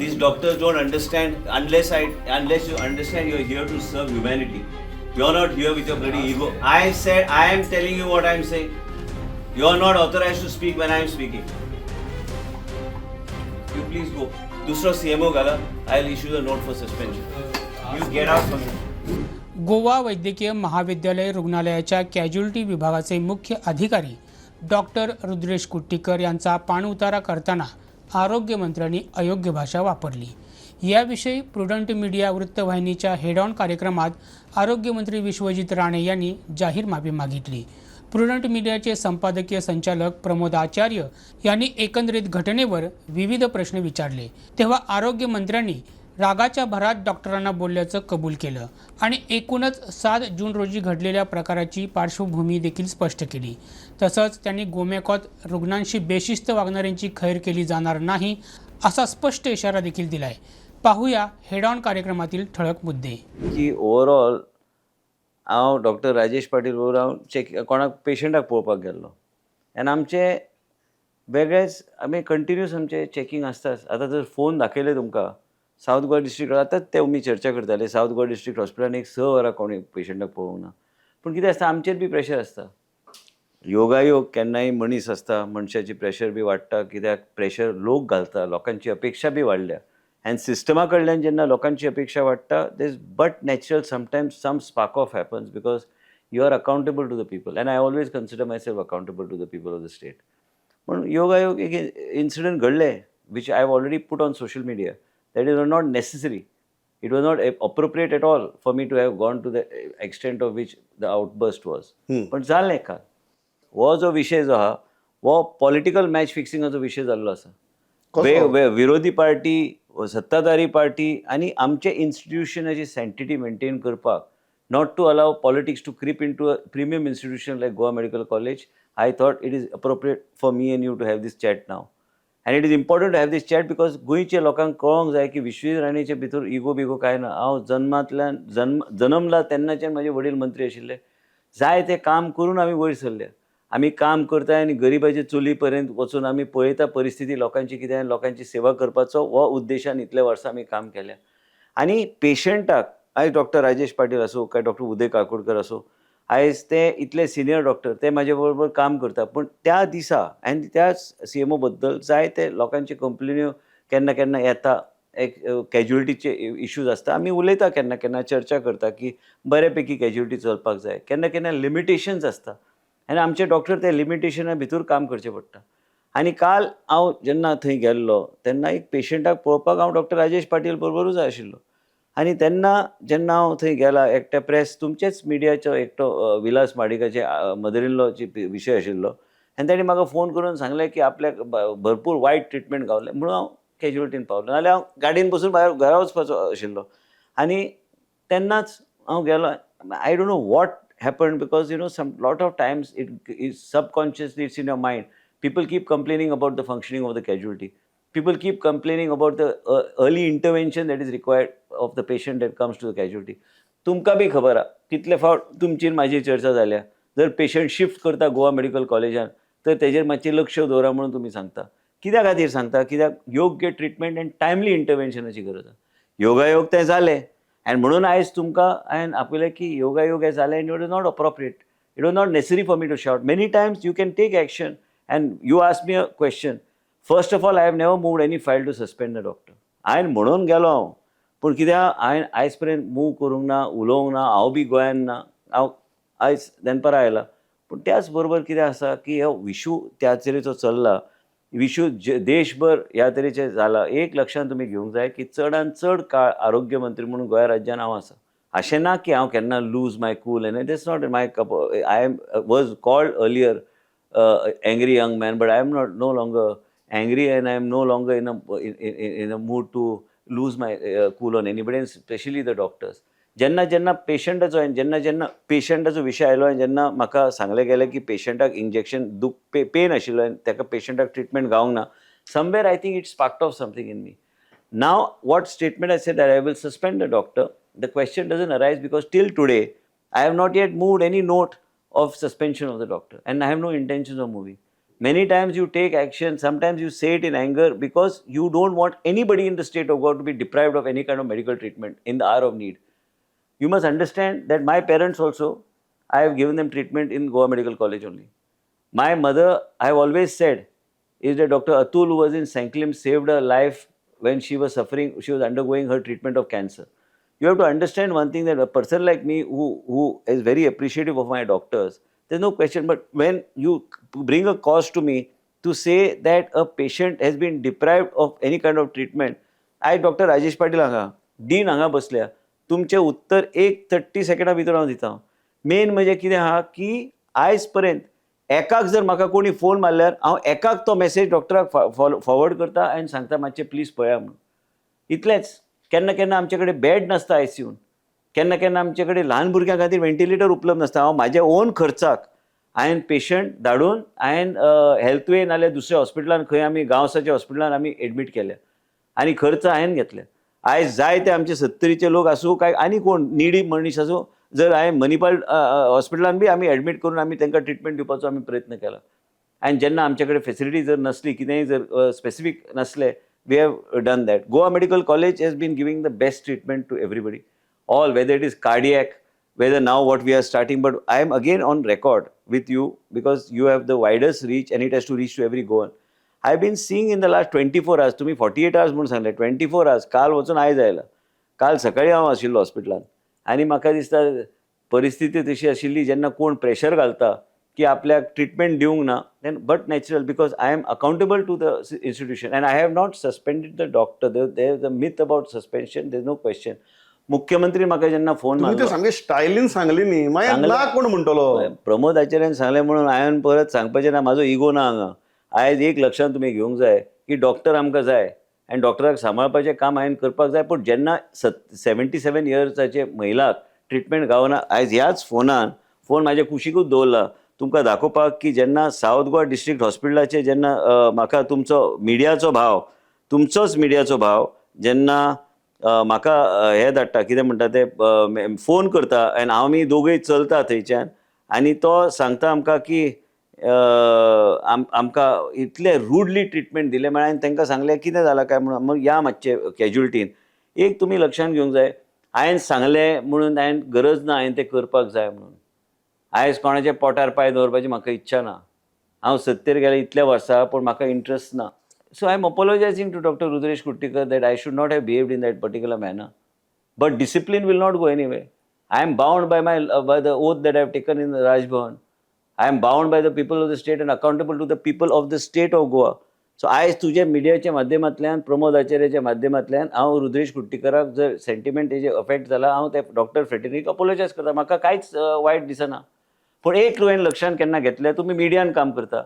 These doctors don't understand unless I unless you understand you're here to serve humanity. You're not here with your bloody ego. I said I am telling you what I'm saying. You're not authorized to speak when I'm speaking. You please go. दूसरा CMO घाला. I'll issue a note for suspension. You get out from here. Goa वैद्यकीय महाविद्यालय रुग्णालयाच्या casualty विभागाचे मुख्य अधिकारी doctor Rudresh Kuttikar यांचा पाणउतारा करताना आरोग्यमंत्र्यांनी अयोग्य भाषा वापरली. याविषयी प्रुडंट मीडिया वृत्तवाहिनीच्या हेड ऑन कार्यक्रमात आरोग्यमंत्री विश्वजित राणे यांनी जाहीर माफी मागितली. प्रुडंट मीडियाचे संपादकीय संचालक प्रमोद आचार्य यांनी एकंदरीत घटनेवर विविध प्रश्न विचारले. तेव्हा आरोग्यमंत्र्यांनी रागाच्या भरात डॉक्टरांना बोलल्याचं कबूल केलं आणि एकूणच सात जून रोजी घडलेल्या प्रकाराची पार्श्वभूमी देखील स्पष्ट केली. तसंच त्यांनी गोमेकॉत रुग्णांशी बेशिस्त वागणाऱ्यांची खैर केली जाणार नाही असा स्पष्ट इशारा देखील दिलाय. पाहूया हेड ऑन कार्यक्रमातील ठळक मुद्दे. की ओवरऑल हांव डॉक्टर राजेश पाटील बरोबर हांव चेक कोणाक पेशंटाक पळोवपाक गेल्लो. आनी आमचे वेगळेच आमी कंटिन्यूस आमचे चॅकींग आसताच आतां जर फोन दाखयले तुमकां सावथ गोवा डिस्ट्रिक्ट आतांच ते आमी चर्चा करताले सावथ गोवा डिस्ट्रिक्ट हॉस्पिटलान एक स वरां कोणी पेशंटाक पळोवंक ना पूण कितें आसता आमचेर बी प्रेशर आसता योगायोग केन्नाय मनीस आसता मनशाची प्रेशर बी वाडटा कित्याक प्रेशर लोक घालता लोकांची अपेक्षा बी वाडल्या अँड सिस्टमा कडल्यान जेन्ना लोकांची अपेक्षा वाडटा there but natural sometimes some spark off happens because you are accountable to the people and I always consider myself accountable to the people of the state पण योगायोग एक इन्सिडंट घडले which I have already put on social media that is not necessary it was not appropriate at all for me to have gone to the extent of which the outburst was पण जालें का? हो जो विशय जो आहा हो political match फिक्सिंगाचो विशय जाल्लो आसा विरोधी पार्टी सत्ताधारी पार्टी आनी आमचे इन्स्टिट्युशनाची सँटिटी मेंटेन करपाक not to allow politics to creep in to a premium institution like Goa medical college I thought it is appropriate for me and you to have this chat now and it is important to have this chat because गोंयच्या लोकांक कळोंक जाय की विश्वी राणेचे भितर ego बिगो कांय ना. हांव जन्मांतल्यान जन्म जन्मला तेन्नाच्यान म्हाजे वडील मंत्री आशिल्ले. जाय तें काम करून आमी वयर सरले. आमी काम करताय आनी गरिबाचे चुली पर्यंत वचून आमी पळयता परिस्थिती लोकांची कितें लोकांची सेवा करपाचो हो उद्देशान इतले वर्सां आमी काम केल्या. आनी पेशंटाक आयज डॉक्टर राजेश पाटील आसूं काय डॉक्टर उदय काकोडकर आसूं आयज ते इतले सिनियर डॉक्टर ते माझ्या बरोबर काम करता पूण त्या दिसा आनी त्याच सी एम ओ बद्दल जाय ते लोकांचे कंप्लेन्यो केन्ना केन्ना येता एक कॅज्युअलिटीचे इश्यूज आसता आमी उलयता केन्ना केन्ना चर्चा करता की बऱ्यापैकी कॅज्युअलिटी चलपाक जाय. केन्ना केन्ना लिमिटेशन्स आसता आनी आमचे डॉक्टर ते लिमिटेशना भितर काम करचें पडटा. आनी काल हांव जेन्ना थंय गेल्लो तेन्ना एक पेशंटाक पळोवपाक हांव डॉक्टर राजेश पाटील बरोबरूच आशिल्लो. आनी तेन्ना जेन्ना हांव थंय गेला एकटे प्रेस तुमचेच मिडियाचो एकटो विलास माडिकाचे मदर इन लॉची विशय आशिल्लो आनी ताणी म्हाका फोन करून सांगलें की आपल्याक भरपूर वायट ट्रिटमेंट गावलें. म्हणून हांव कॅज्युअलिटीन पावलो. नाजाल्यार हांव गाडयेन बसून भायर घरा वचपाचो आशिल्लो आनी तेन्नाच हांव गेलो. I don't know what happen because you know some lot of times it is subconsciously it's in your mind people keep complaining about the functioning of the casualty. People keep complaining about the uh, early intervention that is required of the patient that comes to the casualty. तुमकां बी खबर आहा कितले फावट तुमची म्हाजी चर्चा जाल्या जर पेशंट शिफ्ट करता गोवा मेडिकल कॉलेजान तर तेजेर मातशें लक्ष दवरा म्हणून तुमी सांगता. कित्या खातीर सांगता? कित्याक योग्य ट्रिटमेंट आनी टायमली इंटरवेन्शनाची गरज आसा योगायोग तें जालें अँड म्हणून आयज तुमकां हांवें आपयलें की योगायोग हें जालें it is not appropriate it was not necessary for me to short many times you can take action and you ask me a question first of all I have never moved any file to suspend the doctor हांवें म्हणून गेलो हांव. पूण कित्याक हांवें आयज पर्यंत move करूंक ना उलोवंक ना हांव बी गोंयान ना. हांव आयज दनपरां आयलां. पूण त्याच बरोबर कितें आसा की हो विशू त्या तरेचो चल्ला. विशू जे देशभर ह्या तरेचे जाला एक लक्षांत तुमी घेवंक जाय की चडांत चड काळ आरोग्य मंत्री म्हणून गोंया राज्यान हांव आसा. अशें ना की हांव केन्ना lose my cool and that's not my cup I am was called earlier angry young man but I am not no longer angry and I am no longer in a in a mood to lose my cool on anybody especially the doctors जेन्ना जेन्ना पेशंटाचो हांवें जेन्ना जेन्ना पेशंटाचो विशय आयलो आनी जेन्ना म्हाका सांगलें गेलें की पेशंटाक इंजेक्शन दूख पे पेन आशिल्लो आनी ताका पेशंटाक ट्रिटमेंट गावंक ना somewhere I think it's part of something in me now what statement I said that I will suspend the doctor the question doesn't arise because till today I have not yet moved any note of suspension of the doctor and I have no intention of moving many times you take action sometimes you say it in anger because you don't want anybody in the state of goa to be deprived of any kind of medical treatment in the hour of need. You must understand that my parents also i have given them treatment in goa medical college only. My mother i have always said is that dr atul who was in sanklim saved her life when she was suffering she was undergoing her treatment of cancer. You have to understand one thing that a person like me who, who is very appreciative of my doctors there's no question but when you bring a cause to me to say that a patient has been deprived of any kind of treatment I doctor Rajesh Patil हांगा dean हांगा बसल्या तुमचें उत्तर एक thirty सेकंडा भितर हांव दिता. Main म्हणजे कितें आहा की आयज पर्यंत एकाक जर म्हाका कोणी फोन मारल्यार हांव एकाक तो मेसेज डॉक्टराक फॉरवर्ड करता आनी सांगता मातशें प्लीज पळया म्हणून. इतलेंच केन्ना केन्ना आमचे कडेन बॅड नासता आयसीयून केन्ना केन्ना आमचे कडेन ल्हान भुरग्यां खातीर वेंटिलेटर उपलब्ध नासता. हांव म्हाज्या ओन खर्चाक हांवें पेशंट धाडून हांवें हेल्थवे नाल्यार दुसऱ्या हॉस्पिटलान खंय आमी गांवसाच्या हॉस्पिटलान आमी एडमीट केल्या. आनी खर्च हांवें घेतले आयज जाय ते आमचे सत्तरीचे लोक आसूं काय आनी कोण? निडी मनीस आसूं. जर हांवें मणिपाल हॉस्पिटलान बी आमी एडमीट करून आमी तांकां ट्रिटमेंट दिवपाचो आमी प्रयत्न केला. आनी जेन्ना आमचे कडेन फेसिलिटी जर नसली कितेंय जर स्पेसिफीक नासले we have done that. Goa medical college has been giving the best treatment to everybody all, whether it is cardiac, whether now what we are starting, but I am again on record with you because you have the widest reach and it has to reach to every Goan. I've been seeing in the last 24 hours, तुम्ही 48 hours म्हणून सांगले 24 hours, काल वचून आयज आयला काल सकाळी हांव आशिल्लो हॉस्पिटलान आनी म्हाका दिसता परिस्थिती तशी आशिल्ली जेन्ना कोण प्रेशर घालता की आपल्याक ट्रिटमेंट दिवंक ना then but natural because I am accountable to the institution and I have not suspended the doctor there the myth about suspension there no question मुख्यमंत्री म्हाका जेन्ना फोन तुम्ही ते मारलो सांगे स्टायलीन सांगली न्ही. मागीर. ना कोण म्हणटलो प्रमोद आचार्यान सांगलें म्हणून हांवें परत सांगपाचें ना म्हाजो इगो ना हांगा. आयज एक लक्षांत तुमी घेवंक जाय की डॉक्टर आमकां जाय आनी डॉक्टराक सांबाळपाचें काम हांवें करपाक जाय पूण जेन्ना सत सेव्हन्टी सेवन इयर्साचे महिलाक ट्रिटमेंट गावना आयज ह्याच फोनान फोन म्हाज्या कुशीकूच दवरला. तुमकां दाखोवपाक की जेन्ना सावथ गोवा डिस्ट्रिक्ट हॉस्पिटलाचे जेन्ना म्हाका तुमचो मिडियाचो भाव तुमचोच मिडियाचो भाव जेन्ना म्हाका हे धाडटा कितें म्हणटा ते फोन करता आनी हांव दोगूय चलता थंयच्यान आनी तो सांगता आमकां की आम आमकां इतले रुडली ट्रिटमेंट दिले म्हळ्यार हांवें तांकां सांगलें कितें जालां काय म्हणून मग या मातशे कॅज्युलिटीन एक तुमी लक्षांत घेवंक जाय हांवें सांगलें म्हणून हांवें गरज ना हांवें तें करपाक जाय म्हणून. आयज कोणाच्या पोटार पांय दवरपाची म्हाका इच्छा ना. हांव सत्तेर गेले इतल्या वर्सां पूण म्हाका इंट्रस्ट ना. So I am apologising to doctor Rudresh Kuttikar that I should not have behaved in that particular manner but discipline will not go anywhere. I am bound by my uh, by the oath that I have taken in the Raj Bhavan. I am bound by the people of the state and accountable to the people of the state of Goa. So आयज तुजे मिडियाच्या माध्यमांतल्यान प्रमोद आचार्याच्या माध्यमांतल्यान हांव रुद्रेश कुट्टीकराक जर sentiment हेजे affect जाला हांव ते डॉक्टर फ्रेटर्नीक अपोलोजायज करता म्हाका कांयच वायट दिसना पूण एक तुवें लक्षांत केन्ना घेतलें तुमी मिडियान काम करता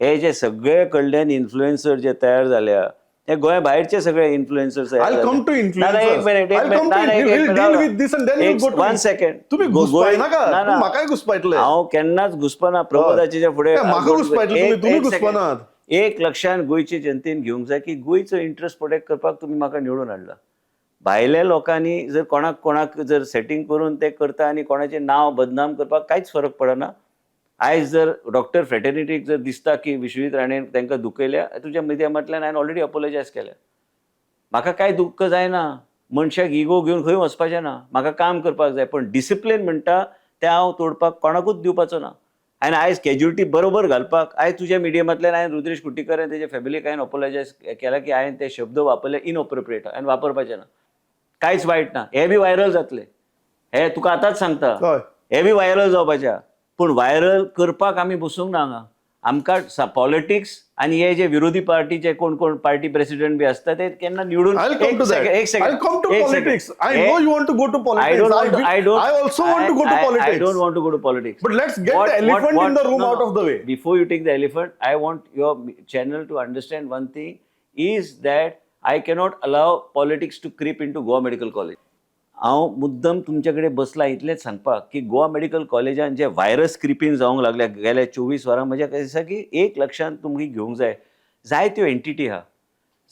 हे जे सगळे कडल्यान इन्फ्लुएन्सर जे तयार जाल्या हे गोंया भायरचे सगळे influencers I'll come to influencers. एक मिनिट एक I'll come मिनिट to ना, ना, एक we'll मिनिट, deal ना, with this and then एक- we'll go to one it. second. तुम्ही गो- घुसपाय गोंय- नाका. ना, ना. तूं म्हाकाय घुसपायतले. हांव केन्नाच घुसपना प्रमोदाच्या फुडें काय, म्हाका तुम्ही, एक- तुम्ही एक second. घुसपनात. एक लक्षान गोंयचे जनतेन घेवंक जाय की गोंयचो इंट्रस्ट प्रोटेक्ट करपाक तुमी म्हाका निवडून हाडला भायल्या लोकांनी जर कोणाक कोणाक जर सेटींग करून ते करता आनी कोणाचें नांव बदनाम करपाक कांयच फरक पडना आयज जर डॉक्टर फ्रेटर्निटीक जर दिसता की विश्वजीत राणेन तांकां दुखयल्या तुज्या मिडियामांतल्यान हांवें ऑलरेडी अपोलोजायज केल्या. म्हाका कांय दुख्ख जायना. मनशाक इगो घेवन खंय वचपाचें ना. म्हाका काम करपाक जाय पण डिसिप्लीन म्हणटा तें हांव तोडपाक कोणाकूच दिवपाचो ना. आनी आयज कॅज्युलिटी बरोबर घालपाक आयज तुज्या मिडियमांतल्यान हांवें रुद्रेश कुट्टीकर आनी तेजे फॅमिलीक हांवें अपोलोजायज केला की हांवें ते शब्द वापरले इनऑप्रोप्रिएट आनी वापरपाचे ना. कांयच वायट ना. हे बी व्हायरल जातले. हे तुका आतांच सांगता. हे बी व्हायरल जावपाचे आहा. पूण वायरल करपाक आमी बसूंक ना हांगा आमकां पॉलिटिक्स आनी हे जे विरोधी पार्टीचे कोण कोण पार्टी प्रेसिडेंट बी आसता ते केन्ना निवडून before you take the elephant I want your channel to understand one thing is that I cannot allow politics to creep in to Goa medical college हांव मुद्दम तुमचे कडेन बसला इतलेंच सांगपाक की गोवा मेडिकल कॉलेजान जे व्हायरस क्रिपीन जावंक लागल्या गेल्या चोवीस वरां म्हज्या दिसता की एक लक्षांत तुमी घेवंक जाय जायत्यो एंटिटी आहा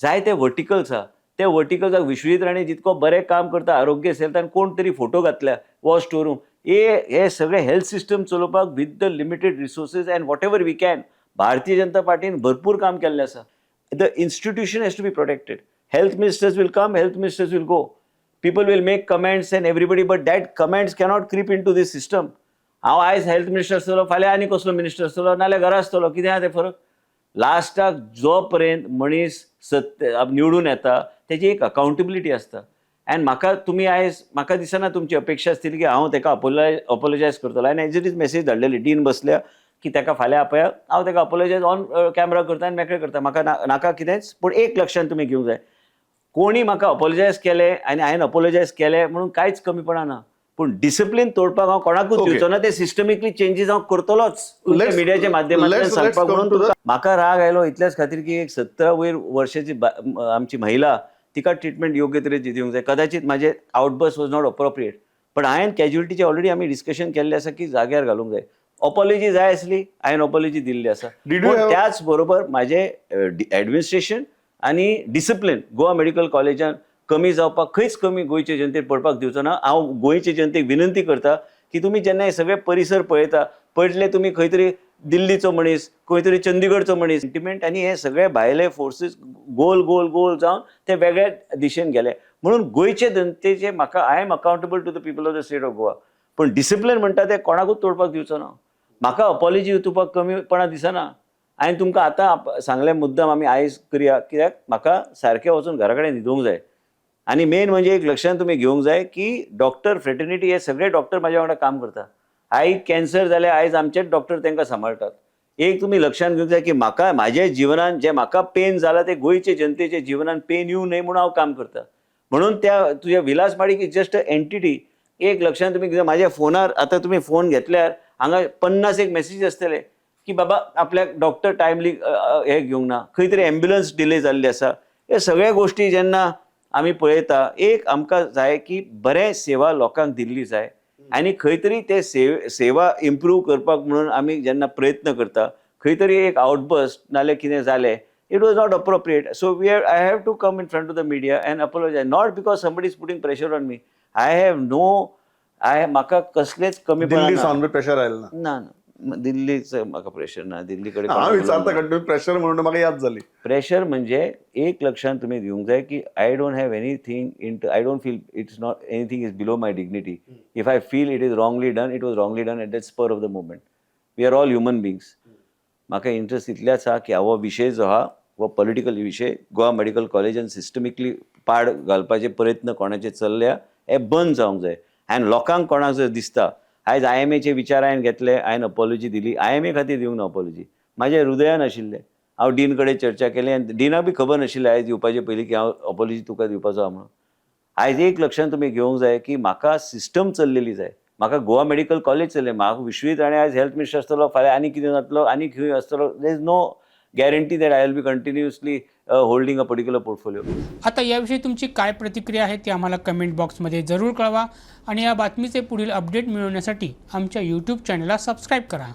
जायते वर्टिकल्स आहा ते वर्टिकल्साक विश्वजीत राणे जितको बरें काम करता आरोग्य सेल्तान कोण तरी फोटो घातल्या वो स्टोरूम हे हे सगळे हेल्थ सिस्टम चलोवपाक with the limited resources and whatever we can Bharatiya Janata पार्टीन भरपूर काम केल्लें आसा the institution has to be protected health ministers will come health ministers will go people will make comments and everybody but that comments cannot creep into this system. हांव आयज health minister आसतलो फाल्यां आनी कसलो मिनिस्टर आसतलो नाल्यार घरा आसतलो कितें आहा तें फरक लास्टाक जो पर्यंत मनीस सत्य निवडून येता तेजी एक अकाउंटेबिलिटी आसता अँड म्हाका तुमी आयज म्हाका दिसना तुमची अपेक्षा आसतली की हांव ताका अपोलाय अपोलोजायज करतलो हांवें एज इट इज मेसेज धाडलेली डीन बसल्या की ताका फाल्यां आपया हांव ताका अपोलोजायज ऑन कॅमेरा करता आनी मेकळे करता म्हाका ना- नाका कितेंच पूण एक लक्षांत तुमी घेवंक जाय कोणी म्हाका अपोलोजायज केले आनी हांवें अपोलोजायज केले म्हणून कांयच कमीपणा ना. पूण डिसिप्लीन तोडपाक हांव कोणाकूच Okay. दिवचो ना ते सिस्टमिकली चेंजीस हांव करतलोच. मिडियाच्या माध्यमांतल्यान सांगपाक म्हणून म्हाका राग आयलो इतल्याच खातीर की एक सतरा वयर वर्षाची आमची महिला तिका ट्रिटमेंट योग्य तरेची दिवंक जाय. कदाचित म्हाजे आउटबस वॉज नॉट अप्रोप्रिएट पण हांवें कॅज्युलिटीचे ऑलरेडी आमी डिस्कशन केल्लें आसा की जाग्यार घालूंक जाय. अपॉलॉजी जाय आसली हांवें अपॉलॉजी दिल्ली आसा. त्याच बरोबर म्हाजे ॲडमिनिस्ट्रेशन आनी डिसिप्लीन गोवा मेडिकल कॉलेजान कमी जावपाक खंयच कमी गोंयचे जनतेक पडपाक दिवचो ना. हांव गोंयचे जनतेक विनंती करता की तुमी जेन्ना हे सगळे परिसर पळयता पळयतले तुमी खंय तरी दिल्लीचो मनीस खंय तरी चंदीगडचो मनीस सेंटिमेंट आनी हे सगळे भायले फोर्सीस गोल गोल गोल जावन ते वेगळ्या दिशेन गेले. म्हणून गोंयचे जनतेचे म्हाका I am accountable to the people of the state of Goa पूण डिसिप्लीन म्हणटा ते कोणाकूच तोडपाक दिवचो ना. म्हाका अपॉलॉजी दिवपाक कमीपणा दिसना. आणि तुमकां आतां सांगले सांगलें मुद्दम आमी आयज करया. कित्याक? म्हाका सारकें वचून घरा कडेन न्हिदूंक जाय. आनी मेन म्हणजे एक लक्षांत तुमी घेवंक जाय की डॉक्टर फ्रेटर्निटी हे सगळे डॉक्टर म्हाज्या वांगडा काम करता. आयज कॅन्सर जाल्यार आयज आमचेच डॉक्टर तांकां सांबाळटात एक तुमी लक्षांत घेवंक जाय की म्हाका म्हाज्या जिवनान जे म्हाका पेन जाला ते गोंयचे जनतेच्या जिवनान पेन येवं न्हय म्हणून हांव काम करता. म्हणून त्या तुज्या Vilas Padik is just a entity एक लक्षांत तुमी माझ्या म्हाज्या फोनार आतां तुमी फोन घेतल्यार हांगा पन्नास एक मेसेज आसतले. की बाबा आपल्याक डॉक्टर टायमली हे घेवंक ना. खंय तरी एम्ब्युलन्स डिले जाल्ली आसा हे सगळ्या गोश्टी जेन्ना आमी पळयता एक आमकां जाय की बरें सेवा लोकांक दिल्ली जाय. आनी खंय तरी ते सेव सेवा इम्प्रूव करपाक म्हणून आमी जेन्ना प्रयत्न करता खंय तरी एक आउटबस्ट नाल्यार कितें जालें it was not appropriate so we have I have to come in front of the media and apologise not because somebody is putting pressure on me I have no I म्हाका कसलेच कमी Delhi pressure आयलें ना ना. दिल्लीचं म्हाका pressure ना दिल्ली कडेन हांव विचारता कंटिन्यू. प्रेशर म्हणून म्हाका याद जाली प्रेशर म्हणजे एक लक्षांत तुमी दिवंक जाय की I don't have anything in I don't feel it's not anything is below my dignity if I feel it is wrongly done it was wrongly done at that spur of the moment we are all human beings म्हाका interest इतलेंच आहा की हो विशय जो आहा हो political विशय गोवा मेडिकल कॉलेजान सिस्टमिकली पाड घालपाचे प्रयत्न कोणाचे चल्ल्या हे बंद जावंक जाय. आनी लोकांक कोणाक जर दिसता आयज आय एम एचे विचार हांवें घेतले हांवें अपॉलॉजी दिली. आय एम ए खातीर दिवंक ना अपॉलॉजी म्हाज्या हृदयान आशिल्लें. हांव डीन कडेन चर्चा केली आनी डिनाक बी खबर नाशिल्लें आयज दिवपाचे पयलीं की हांव अपॉलॉजी तुका दिवपाचो आहा म्हणून. आयज एक लक्षांत तुमी घेवंक जाय की म्हाका सिस्टम चल्लेली जाय. म्हाका गोवा मेडिकल कॉलेज चल्लें. म्हाका विश्वीत आनी आयज हेल्थ मिनिस्टर आसतलो फाल्यां आनी कितें जातलो आनी खंय आसतलो there is no guarantee that I will be continuously holding a particular portfolio आता याविषयी तुमची काय प्रतिक्रिया आहे ती आम्हाला कमेंट बॉक्समध्ये जरूर कळवा. आणि या बातमीचे पुढील अपडेट मिळवण्यासाठी आमच्या यूट्यूब चॅनलला सबस्क्राईब करा.